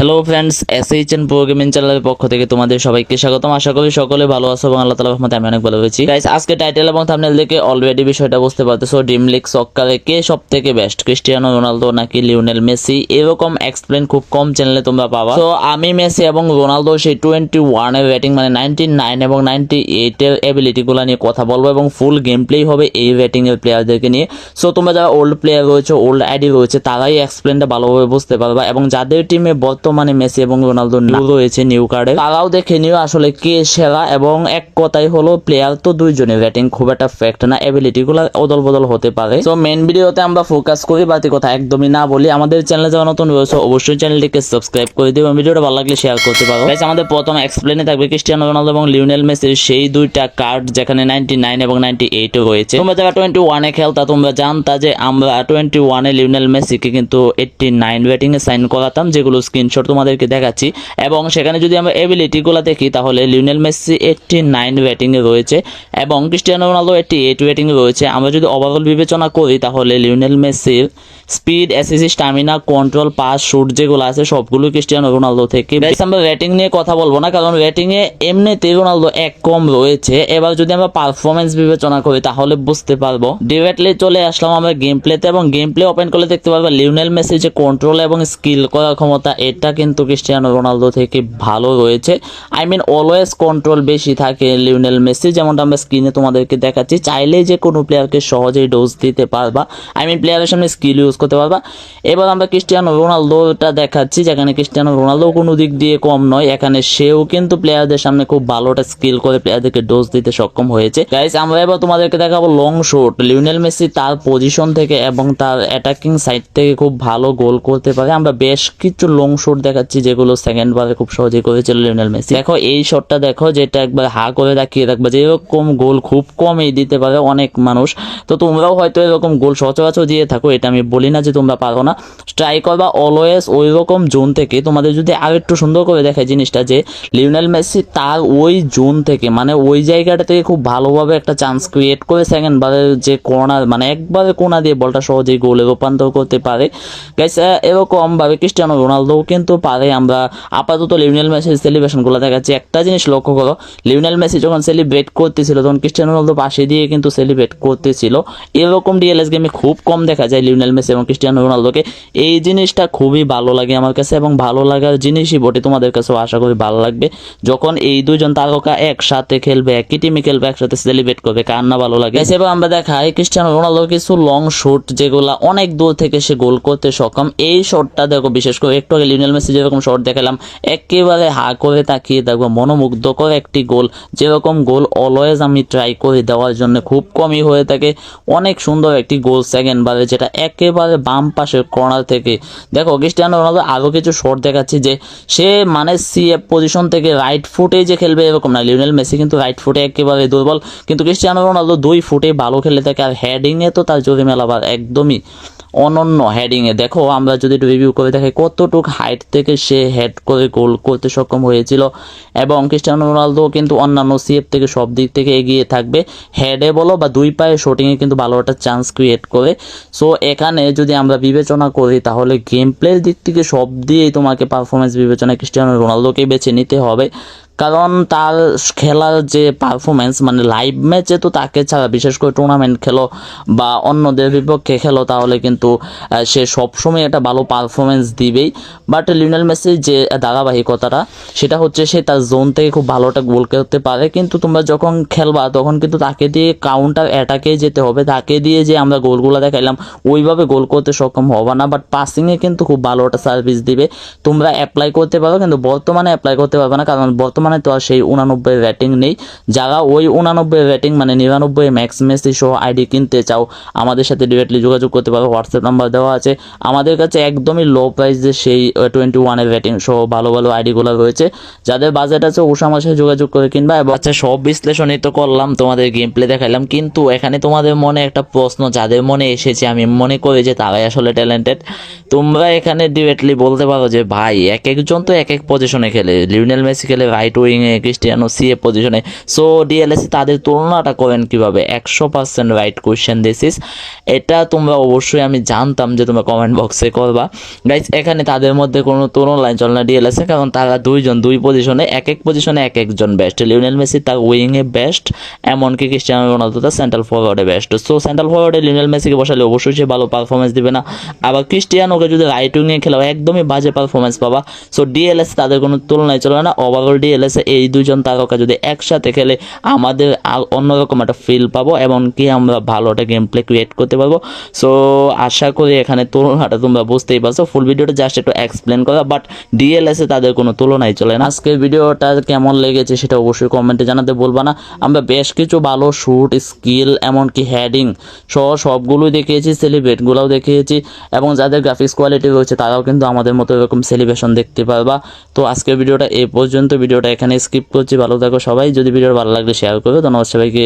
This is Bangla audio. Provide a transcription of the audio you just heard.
Hello friends SHN pro gaming চ্যানেলের পক্ষ থেকে তোমাদের সবাইকে স্বাগতম। আশা করি সকলে ভালো আছো এবং আল্লাহ তালা রহমতে আমি অনেক ভালো হয়েছি গাইস আজকে টাইটেল এবং থাম্বনেল দেখে অলরেডি বিষয়টা বুঝতে পারতেছো ড্রিম লিগ সক্কারে কে সব থেকে বেস্ট ক্রিস্টিয়ানো রোনালদো নাকি লিওনেল মেসি এরকম এক্সপ্লেন খুব কম চ্যানেলে তোমরা পাবা। তো আমি মেসি এবং রোনালদো সেই টোয়েন্টি ওয়ানের রেটিং মানে নাইনটি নাইন এবং নাইনটি এইটের এবিলিটি গুলো নিয়ে কথা বলব এবং ফুল গেম প্লেই হবে এই এর প্লেয়ারদেরকে নিয়ে। সো তোমরা যারা ওল্ড প্লেয়ার রয়েছে ওল্ড আইডি রয়েছে, তারাই এক্সপ্লেনটা ভালোভাবে বুঝতে পারবা এবং যাদের টিমে বর্তমানে মেসি এবং রোনালদো নিউ রয়েছে নিউ কার্ডে তারাও দেখে নিও আসলে কে সেরা এবং এক কথাই হলো প্লেয়ার তো দুইজনের রেটিং খুব একটা ফ্যাক্ট না এবিলিটি গুলো অদল বদল হতে পারে। তো মেন ভিডিওতে আমরা ফোকাস করি বাতি কথা একদমই না বলি। আমাদের চ্যানেলে যারা নতুন রয়েছে অবশ্যই চ্যানেলটিকে সাবস্ক্রাইব করে দিও ভিডিওটা ভালো লাগলে শেয়ার করতে পারো। আমাদের প্রথম এক্সপ্লেনে থাকবে ক্রিস্টিয়ানো রোনালদো এবং লিওনেল মেসির সেই দুইটা কার্ড যেখানে নাইনটি নাইন এবং নাইনটি এইট রয়েছে। তোমরা যারা টোয়েন্টি ওয়ানে খেলতা তোমরা জানতা যে আমরা টোয়েন্টি ওয়ানে লিওনেল মেসিকে কিন্তু এইটটি নাইন এ সাইন করাতাম যেগুলো স্ক্রিনশট তোমাদেরকে দেখাচ্ছি। এবং সেখানে যদি আমরা এবিলিটি গুলো দেখি, তাহলে লিওনেল মেসি এইটটি নাইন ব্যাটিংয়ে রয়েছে এবং ক্রিস্টিয়ানো রোনালদো এইটটি এইট ব্যাটিংয়ে রয়েছে। আমরা যদি ওভারঅল বিবেচনা করি, তাহলে লিওনেল মেসির স্পিড এসএসি স্টামিনা কন্ট্রোল পাস শুট যেগুলো আছে সবগুলো ক্রিস্টিয়ানো রোনালদো থেকে। আমরা রেটিং নিয়ে কথা বলব না কারণ রেটিং এ এমনিতেই রোনালদো এক কম রয়েছে। এবার যদি আমরা পারফরমেন্স বিবেচনা করি তাহলে বুঝতে পারব। ডিরেক্টলি চলে আসলাম আমরা গেম প্লেতে এবং গেম প্লে ওপেন করলে দেখতে পারব লিওনেল মেসি যে কন্ট্রোল এবং স্কিল করার ক্ষমতা এটা কিন্তু ক্রিস্টিয়ানো রোনালদো থেকে ভালো রয়েছে। আই মিন অলওয়েজ কন্ট্রোল বেশি থাকে লিওনেল মেসি যেমনটা আমরা স্ক্রিনে তোমাদেরকে দেখাচ্ছি। চাইলেই যে কোনো প্লেয়ারকে সহজেই ডোজ দিতে পারবা। আই মিন প্লেয়ারের সামনে স্কিল ইউজ করতে পারবা। এবার আমরা ক্রিস্টিয়ানো রোনালদোটা দেখাচ্ছি, যেখানে ক্রিস্টিয়ানো রোনালদো কোনো দিক দিয়ে কম নয়, এখানে সেও কিন্তু প্লেয়ারদের সামনে খুব ভালোটা স্কিল করে প্লেয়ারদেরকে ডোজ দিতে সক্ষম হয়েছে। গাইস আমরা এবার তোমাদেরকে দেখাবো লং শট লিওনেল মেসি তার পজিশন থেকে এবং তার অ্যাটাকিং সাইড থেকে খুব ভালো গোল করতে পারে। আমরা বেশ কিছু লং শট দেখাচ্ছি, যেগুলো সেকেন্ড বারে খুব সহজেই করেছিল লিওনেল মেসি দেখো, এই শটটা দেখো, যেটা একবার হা করে রাখিয়ে রাখবে যে এরকম গোল খুব কমই দিতে পারে অনেক মানুষ। তো তোমরাও হয়তো এরকম গোল সচরাচর দিয়ে থাকো, এটা আমি বলি না যে তোমরা পারো না। ট্রাই করবা অলওয়েজ ওই রকম জোন থেকে। তোমাদের যদি আর একটু সুন্দর করে দেখায় জিনিসটা যে লিওনেল মেসি তার ওই জোন থেকে মানে ওই জায়গাটা থেকে খুব ভালোভাবে একটা চান্স ক্রিয়েট করে সেকেন্ড বারের যে কর্নার মানে একবারে কোনা দিয়ে বলটা সহজেই গোলে রূপান্তর করতে পারে। গাইস এরকম ভাবে ক্রিস্টিয়ানো রোনালদোও কিন্তু পারে। আমরা আপাতত লিওনেল মেসির সেলিব্রেশনগুলো দেখাচ্ছি। একটা জিনিস লক্ষ্য করো লিওনেল মেসি যখন সেলিব্রেট করতেছিল, তখন ক্রিস্টিয়ানো রোনালদো পাশে দিয়ে কিন্তু সেলিব্রেট করতেছিল। এরকম ডিএলএস গেমে খুব কম দেখা যায় লিওনেল মেসি ক্রিস্টিয়ানো রোনালদোকে। এই জিনিসটা খুবই ভালো লাগে আমার কাছে এবং ভালো লাগার জিনিসই বটে তোমাদের কাছেও আশা করি ভালো লাগবে। যখন এই দুজন তারকা একসাথে খেলবে, একই টিমে খেলবে, একসাথে সেলিব্রেট করবে কার না ভালো লাগে। এবার আমরা দেখাই ক্রিস্টিয়ানো রোনালদো কিছু লং শুট যেগুলা অনেক দূর থেকে সে গোল করতে সক্ষম। এই শটটা দেখো, বিশেষ করে একটু আগে লিওনেল মেসি যেরকম শট দেখালাম, একেবারে হা করে তাকিয়ে দেখব মনোমুগ্ধকর একটি গোল। যেরকম গোল অলওয়েজ আমি ট্রাই করে দেওয়ার জন্য খুব কমই হয়ে থাকে। অনেক সুন্দর একটি গোল সেকেন্ড বারে, যেটা একেবারে বাম পাশের কর্নার থেকে। দেখো ক্রিস্টিয়ানো রোনালদো আরও কিছু শট দেখাচ্ছে যে, সে মানে সিএফ পজিশন থেকে রাইট ফুটে যে খেলবে, এরকম না। লিওনেল মেসি কিন্তু রাইট ফুটে একেবারে দুর্বল। কিন্তু ক্রিস্টিয়ানো রোনালদো দুই ফুটে ভালো খেলে থাকে, আর হেডিংয়ে তো তার জোরে মেলাবার একদমই। অনন্য হেডিংয়ে দেখো, আমরা যদি রিভিউ করে দেখি কতটুক হাইট থেকে সে হেড করে গোল করতে সক্ষম হয়েছিল। এবং ক্রিস্টিয়ানো রোনালদো কিন্তু অন্যান্য সিএফ থেকে সব দিক থেকে এগিয়ে থাকবে। হেডে বলো বা দুই পায়ে শুটিংয়ে কিন্তু ভালো একটা চান্স ক্রিয়েট করে। সো এখানে যদি আমরা বিবেচনা করি, তাহলে গেম প্লের দিক থেকে সব দিয়েই তোমাকে পারফরমেন্স বিবেচনায় ক্রিস্টিয়ানো রোনালদোকে বেছে নিতে হবে। কারণ তার খেলার যে পারফরমেন্স মানে লাইভ ম্যাচে তো তাকে ছাড়া, বিশেষ করে টুর্নামেন্ট খেলো বা অন্যদের বিপক্ষে খেলো, তাহলে কিন্তু সে সবসময় একটা ভালো পারফরমেন্স দিবেই। বাট লিওনেল মেসির যে ধারাবাহিকতাটা, সেটা হচ্ছে সে তার জোন থেকে খুব ভালো একটা গোল করতে পারে। কিন্তু তোমরা যখন খেলবা, তখন কিন্তু তাকে দিয়ে কাউন্টার অ্যাটাকে যেতে হবে। তাকে দিয়ে যে আমরা গোলগুলো দেখাইলাম, ওইভাবে গোল করতে সক্ষম হবে না। বাট পাসিংয়ে কিন্তু খুব ভালো একটা সার্ভিস দিবে। তোমরা অ্যাপ্লাই করতে পারো, কিন্তু বর্তমানে অ্যাপ্লাই করতে পারবে না, কারণ বর্তমানে তো আর সেই উনানব্বই রেটিং নেই। যারা ওই উনানব্বই রেটিং মানে নিরানব্বই ম্যাক্স মেসি সহ আইডি কিনতে চাও, আমাদের সাথে ডিরেক্টলি যোগাযোগ করতে পারো। হোয়াটসঅ্যাপ নাম্বার দেওয়া আছে। আমাদের কাছে একদমই লো প্রাইসে সেই টোয়েন্টি ওয়ানের রেটিং সহ ভালো ভালো আইডিগুলো রয়েছে। যাদের বাজেট আছে ওষা মাসে যোগাযোগ করে কিনবা এবং আচ্ছা সব বিশ্লেষণই তো করলাম, তোমাদের গেম প্লে দেখাইলাম। কিন্তু এখানে তোমাদের মনে একটা প্রশ্ন, যাদের মনে এসেছে, আমি মনে করি যে তারাই আসলে ট্যালেন্টেড তোমরা এখানে ডিরেক্টলি বলতে পারো যে, ভাই, এক একজন তো এক এক পজিশনে খেলে। লিওনেল মেসি খেলে রাইট উইংয়ে ক্রিস্টিয়ানো সি এ পজিশনে সো ডিএলএসি তাদের তুলনাটা করেন কীভাবে? একশো percent right question this is এটা তোমরা অবশ্যই আমি জানতাম যে তোমরা কমেন্ট বক্সে করবা। গাইজ এখানে তাদের মধ্যে কোনো তুলনায় চলে না ডিএলএসে কারণ তারা দুইজন, দুই পজিশনে এক এক পজিশনে এক একজন বেস্ট লিওনেল মেসি তার উইংয়ে বেস্ট এমনকি ক্রিস্টিয়ানো রোনালদো তার সেন্ট্রাল ফরওয়ার্ডে বেস্ট সো সেন্ট্রাল ফরওয়ার্ডে লিওনেল মেসিকে বসালে অবশ্যই সে ভালো পারফরমেন্স দিবে না। আবার ক্রিস্টিয়ানোকে যদি রাইট উইংয়ে খেলাও, একদমই বাজে পারফরমেন্স পাবা। সো ডিএলএস তাদের কোনো তুলনায় চলে না। ওভারঅল ডিএলএস এই দুজন তারকা যদি একসাথে খেলে আমাদের আর অন্যরকম একটা ফিল পাবো এমনকি আমরা ভালো একটা গেম প্লে ক্রিয়েট করতে পারব। সো আশা করি এখানে তুলনাটা তোমরা বুঝতেই পারছ। ফুল ভিডিওটা জাস্ট একটু এক্সপ্লেন করা বাট ডিএলএসে তাদের কোনো তুলনাই চলে না। আজকের ভিডিওটা কেমন লেগেছে সেটা অবশ্যই কমেন্টে জানাতে বলবা না। আমরা বেশ কিছু ভালো শ্যুট স্কিল এমনকি হেডিং সহ সবগুলোই দেখিয়েছি সেলিব্রেটগুলোও দেখিয়েছি এবং যাদের গ্রাফিক্স কোয়ালিটি রয়েছে তারাও কিন্তু আমাদের মতো এরকম সেলিব্রেশন দেখতে পারবা। তো আজকের ভিডিওটা এই পর্যন্ত। ভিডিওটা এখানে স্কিপ করছি। ভালো থাকো সবাই। যদি ভিডিও ভালো লাগলে শেয়ার করবে। ধন্যবাদ সবাইকে।